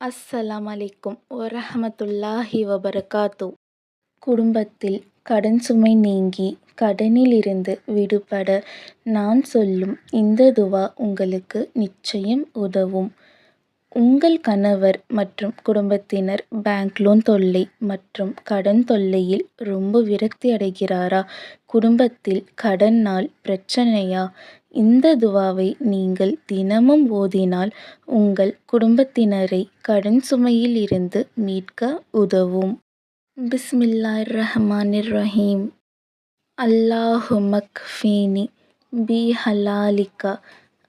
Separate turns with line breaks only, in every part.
அஸ்ஸலாம் அலைக்கும் வரஹமத்துல்லாஹி வபரகாத்து. குடும்பத்தில் கடன் சுமை நீங்கி கடனிலிருந்து விடுபட நான் சொல்லும் இந்த துவா உங்களுக்கு நிச்சயம் உதவும். உங்கள் கணவர் மற்றும் குடும்பத்தினர் பேங்க் லோன் தொல்லை மற்றும் கடன் தொல்லையில் ரொம்ப விரக்தி அடைகிறாரா? குடும்பத்தில் கடன் நாள் பிரச்சனையா? இந்த துவாவை நீங்கள் தினமும் ஓதினால் உங்கள் குடும்பத்தினரை கடன் சுமையில் இருந்து மீட்க உதவும். பிஸ்மில்லாஹிர் ரஹ்மானிர் ரஹீம் அல்லாஹுமக் ஃபீனி பி ஹலாலிக்கா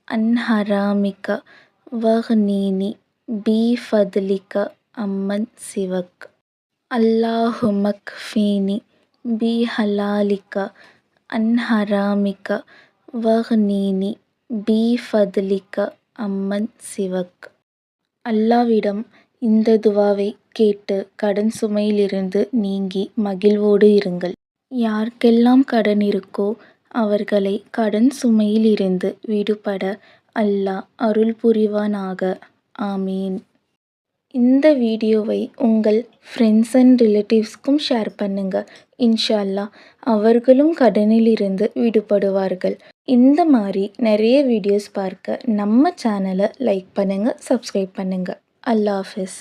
அன்ஹராமிக்கா வஹ்னீனி பி ஃபத்லிக்க அம்மன் சிவக். அல்லாஹுமக் ஃபீனி பி ஹலாலிக்கா அன்ஹராமிக்கா வஹ்னீனி பி. ஃபத்லிக்க அம்மன் சிவக். அல்லாவிடம் இந்த துவாவை கேட்டு கடன் சுமையிலிருந்து நீங்கி மகிழ்வோடு இருங்கள். யாருக்கெல்லாம் கடன் இருக்கோ அவர்களை கடன் சுமையிலிருந்து விடுபட அல்லாஹ் அருள் புரிவானாக ஆமீன். இந்த வீடியோவை உங்கள் ஃப்ரெண்ட்ஸ் அண்ட் ரிலேட்டிவ்ஸ்க்கும் ஷேர் பண்ணுங்கள் இன்ஷா அல்லாஹ் அவர்களும் கடனிலிருந்து விடுபடுவார்கள். இந்த மாதிரி நிறைய வீடியோஸ் பார்க்க நம்ம சேனலை லைக் பண்ணுங்கள் சப்ஸ்கிரைப் பண்ணுங்கள் அல்லாஹ் ஹாஃபிஸ்.